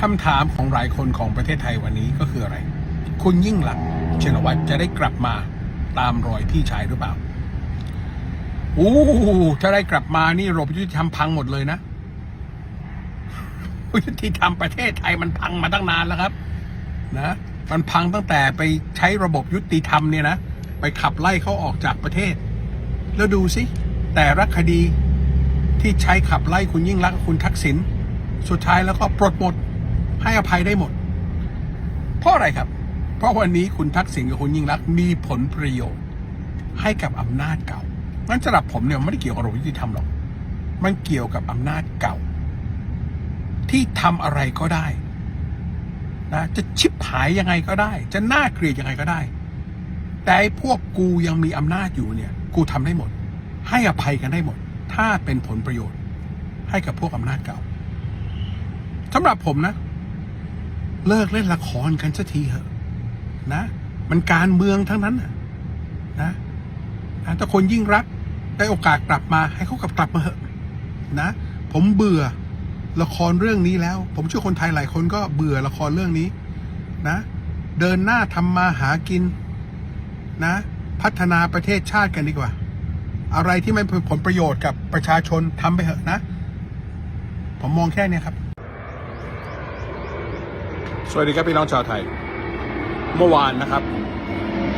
คำถามของหลายคนของประเทศไทยวันนี้ก็คืออะไร คุณยิ่งหลักษณ์ชินวัตรจะได้กลับมาตามรอยพี่ชายหรือเปล่าอู้ถ้าได้กลับมานี่ระบบยุติธรรมพังหมดเลยนะยุติธรรมประเทศไทยมันพังมาตั้งนานแล้วครับ นะ มันพังตั้งแต่ไปใช้ระบบยุติธรรมเนี่ยนะไปขับไล่เขาออกจากประเทศ แล้วดูสิแต่ละคดีที่ใช้ขับไล่คุณยิ่งรักคุณทักษิณสุดท้ายแล้วก็ปลดหมด ให้อภัยได้หมด เพราะอะไรครับ เพราะวันนี้คุณทักษิณกับคุณยิ่งรักษมีผลประโยชน์ ให้กับอำนาจเก่างั้นสำหรับผมเนี่ยไม่ได้เกี่ยวกับระบบยุติธรรมหรอก มันเกี่ยวกับอำนาจเก่า ที่ทำอะไรก็ได้นะจะชิบหายยังไงก็ได้ จะน่าเกลียดยังไงก็ได้ แต่พวกกูยังมีอำนาจอยู่เนี่ย กูทำได้หมด ให้อภัยกันได้หมด ถ้าเป็นผลประโยชน์ ให้กับพวกอำนาจเก่าสำหรับผมนะ เลิกเล่นละครกันสักทีเถอะนะ มันการเมืองทั้งนั้นนะนะถ้าคนยิ่งรักได้โอกาสกลับมาให้เขากลับกลับมาเถอะนะ ผมเบื่อละครเรื่องนี้แล้ว ผมเชื่อคนไทยหลายคนก็เบื่อละครเรื่องนี้นะ เดินหน้าทำมาหากินนะ พัฒนาประเทศชาติกันดีกว่า อะไรที่ไม่เป็นผลประโยชน์กับประชาชนทำไปเถอะนะ ผมมองแค่นี้ครับ สวัสดีครับพี่น้องชาวไทย เมื่อวานนะครับ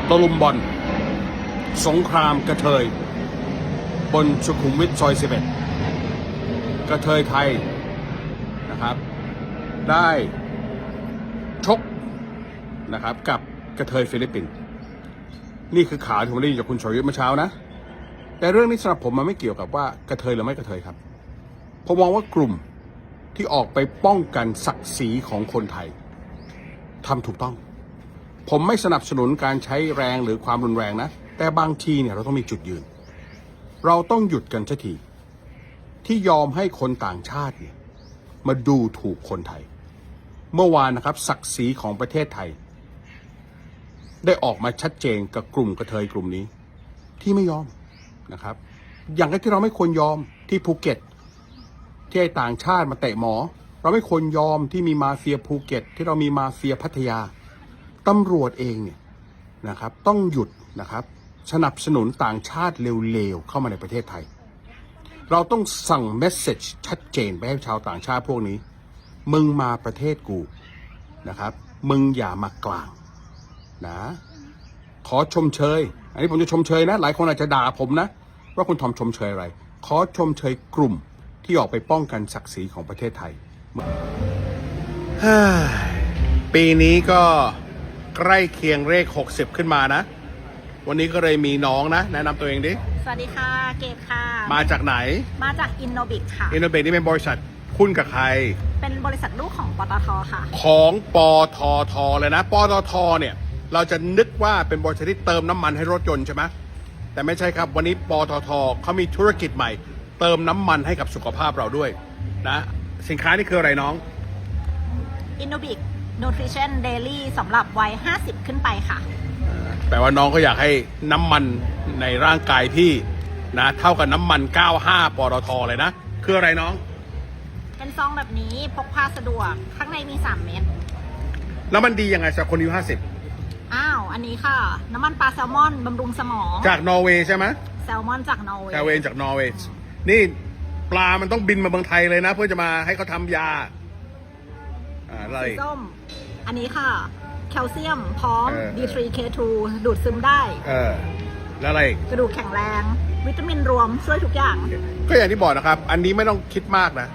ตะลุมบอล สงครามกระเทย บนสุขุมวิทซอย 11 กระเทยไทยนะครับ ได้ชกนะครับกับกระเทยฟิลิปปินส์นี่คือข่าวที่ผมได้ยินจากคุณชยยุทธเมื่อเช้านะ แต่เรื่องนี้สำหรับผมมันไม่เกี่ยวกับว่ากระเทยหรือไม่กระเทยครับผมมองว่ากลุ่มที่ออกไปป้องกันศักดิ์ศรีของคนไทย ทำถูกต้อง ผมไม่สนับสนุนการใช้แรงหรือความรุนแรงนะ แต่บางทีเนี่ยเราต้องมีจุดยืน เราต้องหยุดกันสักทีที่ยอมให้คนต่างชาติเนี่ยมาดูถูกคนไทย เมื่อวานนะครับศักดิ์ศรีของประเทศไทย ได้ออกมาชัดเจนกับกลุ่มกระเทยกลุ่มนี้ ที่ไม่ยอมนะครับ อย่างที่เราไม่ควรยอมที่ภูเก็ต ที่ไอ้ต่างชาติมาเตะหมอ เราไม่ควรยอมที่มีมาเฟียภูเก็ต ที่เรามีมาเฟียพัทยาตำรวจเองเนี่ยนะครับ ต้องหยุดนะครับ สนับสนุนต่างชาติเร็วๆเข้ามาในประเทศไทย เราต้องสั่งเมสเซจชัดเจนไปให้ชาวต่างชาติพวกนี้ มึงมาประเทศกูนะครับ มึงอย่ามากลางนะขอชมเชย อันนี้ผมจะชมเชยนะ หลายคนอาจจะด่าผมนะ ว่าคุณทอมชมเชยอะไร ขอชมเชยกลุ่มที่ออกไปป้องกันศักดิ์ศรีของประเทศไทย ปีนี้ก็ใกล้เคียงเลข 60 ขึ้นมานะ วันนี้ก็เลยมีน้องนะ แนะนำตัวเองดิ สวัสดีค่ะ เกดค่ะ มาจากไหน มาจากอินโนบิกค่ะ อินโนเบนี่เป็นบริษัทคุณกับใคร เป็นบริษัทลูกของปตทค่ะ ของปอทอทอเลยนะปอทอทอเนี่ย เราจะนึกว่าเป็นบริษัทที่เติมน้ำมันให้รถยนต์ใช่ไหมแต่ไม่ใช่ครับ วันนี้ปอทอทอเขามีธุรกิจใหม่ เติมน้ำมันให้กับสุขภาพเราด้วยนะ สินค้านี่คืออะไรน้องอินโนบิกนูทริชั่นเดลี่สำหรับวัย 50 ขึ้นไปค่ะ แปลว่าน้องก็อยากให้น้ำมันในร่างกายพี่นะเท่ากับน้ำมัน 95 ปตทเลยนะ คืออะไรน้อง เป็นซองแบบนี้พกพาสะดวก ข้างในมี 3 เม็ด แล้วมันดียังไงสำหรับคนอายุอ้าว อันนี้ค่ะ น้ำมันปลาแซลมอนบำรุงสมอง50จากนอร์เวย์ใช่ไหมแซลมอนจากนอร์เวย์แซลเวนจากนอร์เวย์ นี่ ปลามันต้องบินมาเมืองไทยเลยนะ เพื่อจะมาให้เขาทำยาอ่าอะไร สีส้ม อันนี้ค่ะ แคลเซียมพร้อม เออ D3K2 ดูดซึมได้ เออ แล้วอะไรอีก กระดูกแข็งแรง วิตามินรวมช่วยทุกอย่าง ก็อย่างที่บอกนะครับ อันนี้ไม่ต้องคิดมากนะ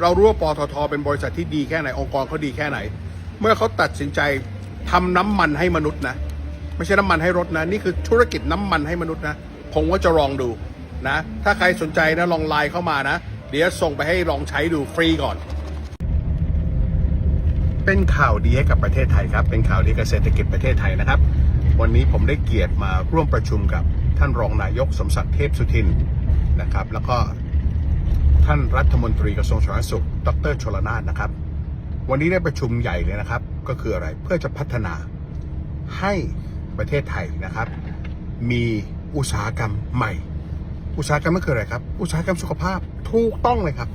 เรารู้ว่าปตทเป็นบริษัทที่ดีแค่ไหน องค์กรเขาดีแค่ไหน เมื่อเขาตัดสินใจทำน้ำมันให้มนุษย์นะ ไม่ใช่น้ำมันให้รถนะ นี่คือธุรกิจน้ำมันให้มนุษย์นะ ผมว่าจะลองดู นะ ถ้าใครสนใจนะลองไลน์เข้ามานะ เดี๋ยวส่งไปให้ลองใช้ดูฟรีก่อน เป็นข่าวดีให้กับประเทศไทยครับ เป็นข่าวดีกับเศรษฐกิจประเทศไทยนะครับ วันนี้ผมได้เกียรติมาร่วมประชุมกับท่านรองนายกสมศักดิ์เทพสุทินนะครับ แล้วก็ท่านรัฐมนตรีกระทรวงสาธารณสุข ดรชลนานนะครับ วันนี้ได้ประชุมใหญ่เลยนะครับ ก็คืออะไร เพื่อจะพัฒนาให้ประเทศไทยนะครับ มีอุตสาหกรรมใหม่ อุตสาหกรรมก็คืออะไรครับ อุตสาหกรรมสุขภาพถูกต้องเลยครับ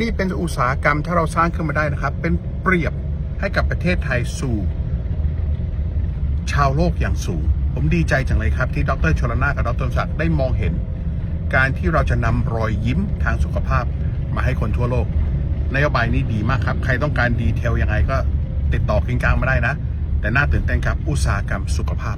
นี่เป็นอุตสาหกรรมถ้าเราสร้างขึ้นมาได้นะครับ เป็นเปรียบให้กับประเทศไทยสู่ ชาวโลกอย่างสูง ผมดีใจจังเลยครับที่ดรชลนากับดรศักดิ์ได้มองเห็น การที่เราจะนำรอยยิ้มทางสุขภาพมาให้คนทั่วโลกนโยบายนี้ดีมากครับ ใครต้องการดีเทลยังไงก็ติดต่อคิงกลางมาได้นะ แต่น่าตื่นเต้นครับ อุตสาหกรรมสุขภาพ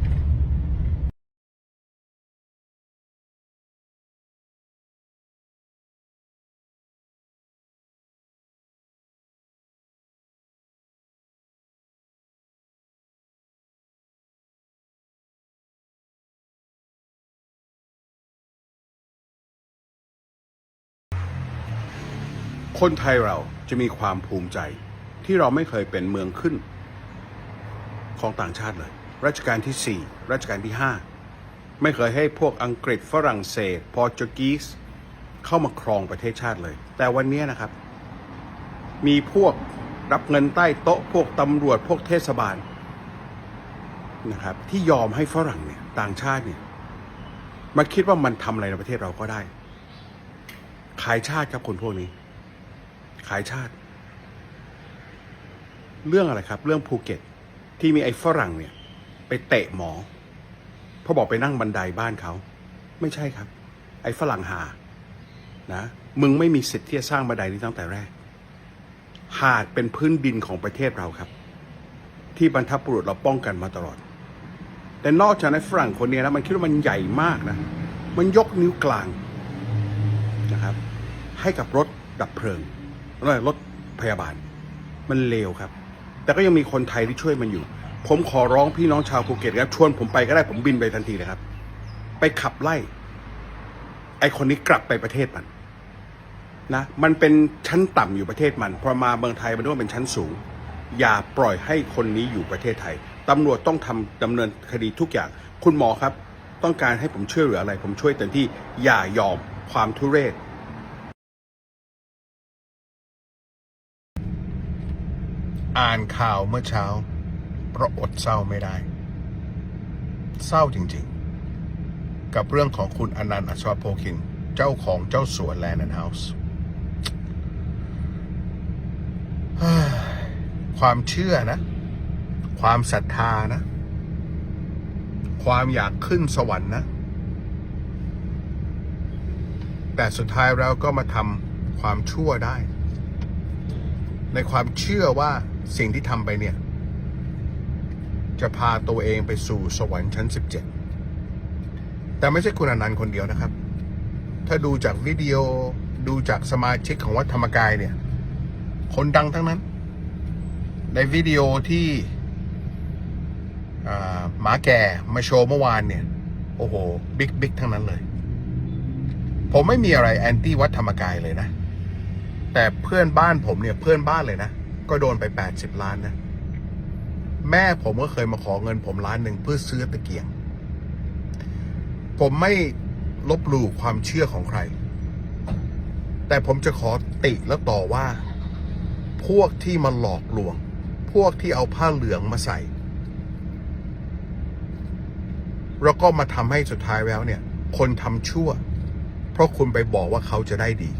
คนไทยเราจะมีความภูมิใจที่เราไม่เคยเป็นเมืองขึ้น ของต่างชาติเลย รัชกาลที่ 4 รัชกาลที่ 5 ไม่เคยให้พวกอังกฤษฝรั่งเศสโปรตุเกสเข้ามาครองประเทศชาติเลย แต่วันนี้นะครับ มีพวกรับเงินใต้โต๊ะพวกตำรวจพวกเทศบาลนะครับที่ยอมให้ฝรั่งเนี่ยต่างชาติเนี่ยมาคิดว่ามันทำอะไรในประเทศเราก็ได้ ขายชาติครับคนพวกนี้ ขายชาติ เรื่องอะไรครับ เรื่องภูเก็ต ที่มีไอ้ฝรั่งเนี่ย ไปเตะหมอเพราะบอกไปนั่งบันไดบ้านเขา ไม่ใช่ครับ ไอ้ฝรั่งหา นะ มึงไม่มีสิทธิ์ที่จะสร้างบันไดนี้ตั้งแต่แรก หาดเป็นพื้นดินของประเทศเราครับ ที่บรรทับบุรุษเราป้องกันมาตลอด แต่นอกจากนั้นฝรั่งคนนี้นะมันคิดว่ามันใหญ่มากนะ มันยกนิ้วกลางนะครับ ให้กับรถดับเพลิง แล้วรถพยาบาล มันเลวครับ แต่ก็ยังมีคนไทยที่ช่วยมันอยู่ ผมขอร้องพี่น้องชาวภูเก็ตครับชวนผมไปก็ได้ผมบินไปทันทีเลยครับ ไปขับไล่ ไอคนนี้กลับไปประเทศมันนะมันเป็นชั้นต่ำอยู่ประเทศมันพอมาเมืองไทยมันต้องเป็นชั้นสูง อย่าปล่อยให้คนนี้อยู่ประเทศไทยตำรวจต้องทำดำเนินคดีทุกอย่าง คุณหมอครับ ต้องการให้ผมช่วยเหลืออะไร ผมช่วยเต็มที่อย่ายอมความทุเรศ อ่านข่าวเมื่อเช้าเพราะอดเศร้าไม่ได้ เศร้าจริงๆ กับเรื่องของคุณอนันต์อัศวโพคิน เจ้าของเจ้าสวนแลนด์เฮาส์ความเชื่อนะ ความศรัทธานะ ความอยากขึ้นสวรรค์นะ แต่สุดท้ายเราก็มาทำความชั่วได้ ในความเชื่อว่า สิ่งที่ทำไปเนี่ย จะพาตัวเองไปสู่สวรรค์ชั้น 17 แต่ไม่ใช่คุณอนันต์คนเดียวนะครับ ถ้าดูจากวิดีโอดูจากสมาชิกของวัดธรรมกายเนี่ย คนดังทั้งนั้น ในวิดีโอที่หมาแก่มาโชว์เมื่อวานเนี่ย โอ้โห บิ๊กบิ๊กทั้งนั้นเลย ผมไม่มีอะไรแอนตี้วัดธรรมกายเลยนะ แต่เพื่อนบ้านผมเนี่ยเพื่อนบ้านเลยนะ ก็โดนไป 80 ล้านนะ แม่ผมก็เคยมาขอเงินผมล้านหนึ่งเพื่อซื้อตะเกียง ผมไม่ลบหลู่ความเชื่อของใคร แต่ผมจะขอติแล้วต่อว่า พวกที่มาหลอกลวง พวกที่เอาผ้าเหลืองมาใส่ แล้วก็มาทำให้สุดท้ายแล้วเนี่ย คนทำชั่ว เพราะคุณไปบอกว่าเขาจะได้ดี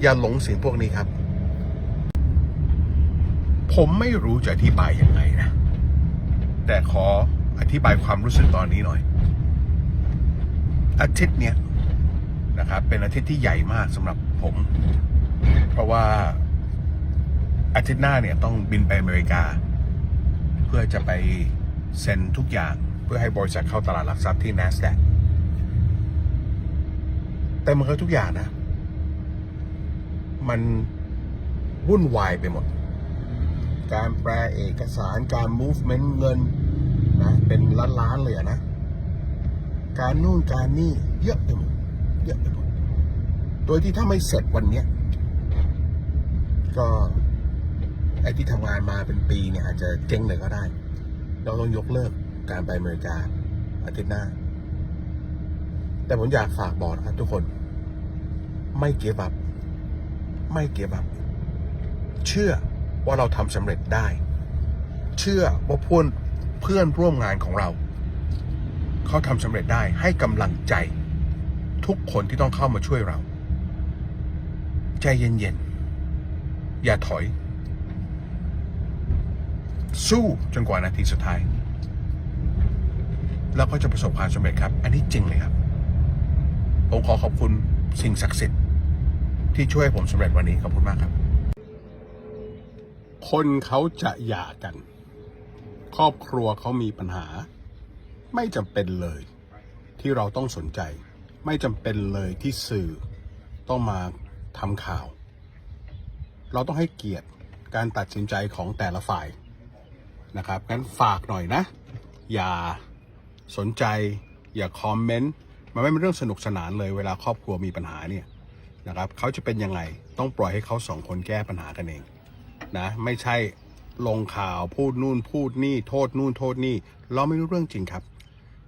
อย่าหลงสิ่งพวกนี้ครับ ผมไม่รู้จะอธิบายยังไงนะ แต่ขออธิบายความรู้สึกตอนนี้หน่อย อาทิตย์เนี้ยนะครับ เป็นอาทิตย์ที่ใหญ่มากสำหรับผม เพราะว่าอาทิตย์หน้าเนี่ยต้องบินไปอเมริกา เพื่อจะไปเซ็นทุกอย่างเพื่อให้บริษัทเข้าตลาดหลักทรัพย์ที่ NASDAQ แต่มันก็ทุกอย่างนะ มันวุ่นวายไปหมด การแปลเอกสารการ movement เงินนะเป็นล้านๆเลยนะ การนู่นการนี่เยอะไปหมดเยอะไปหมดโดยที่ถ้าไม่เสร็จวันเนี้ยก็ไอ้ที่ทำงานมาเป็นปีเนี่ยอาจจะเจ๊งเลยก็ได้ เราต้องยกเลิกการไปอเมริกาอาทิตย์หน้า แต่ผมอยากฝากบอกนะครับทุกคน ไม่เก็บ up ไม่เก็บ up เชื่อ ว่าเราทำสำเร็จได้ เชื่อว่าเพื่อนเพื่อนร่วมงานของเรา เขาทำสำเร็จได้ให้กำลังใจ ทุกคนที่ต้องเข้ามาช่วยเรา ใจเย็นๆ อย่าถอย สู้จนกว่านาทีสุดท้าย แล้วก็จะประสบความสำเร็จครับ อันนี้จริงเลยครับผมขอขอบคุณสิ่งศักดิ์สิทธิ์ที่ช่วยผมสำเร็จวันนี้ขอบคุณมากครับ คนเขาจะหย่ากัน ครอบครัวเขามีปัญหา ไม่จำเป็นเลย ที่เราต้องสนใจ ไม่จำเป็นเลยที่สื่อต้องมาทำข่าว เราต้องให้เกียรติการตัดสินใจของแต่ละฝ่ายนะครับงั้นฝากหน่อยนะ อย่าสนใจ อย่าคอมเมนต์มันไม่เป็นเรื่องสนุกสนานเลยเวลาครอบครัวมีปัญหาเนี่ยนะครับเขาจะเป็นยังไงต้องปล่อยให้เขาสองคนแก้ปัญหากันเอง นะ ไม่ใช่ลงข่าวพูดนู่นพูดนี่โทษนู่นโทษนี่ เราไม่รู้เรื่องจริงครับ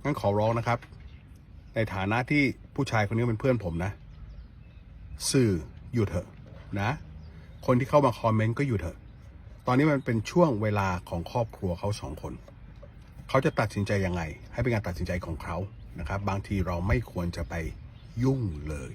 งั้นขอร้องนะครับ ในฐานะที่ผู้ชายคนนี้เป็นเพื่อนผมนะ สื่ออยู่เถอะนะ คนที่เข้ามาคอมเมนต์ก็อยู่เถอะ ตอนนี้มันเป็นช่วงเวลาของครอบครัวเขาสองคน เขาจะตัดสินใจยังไง ให้เป็นการตัดสินใจของเขานะครับ บางทีเราไม่ควรจะไปยุ่งเลย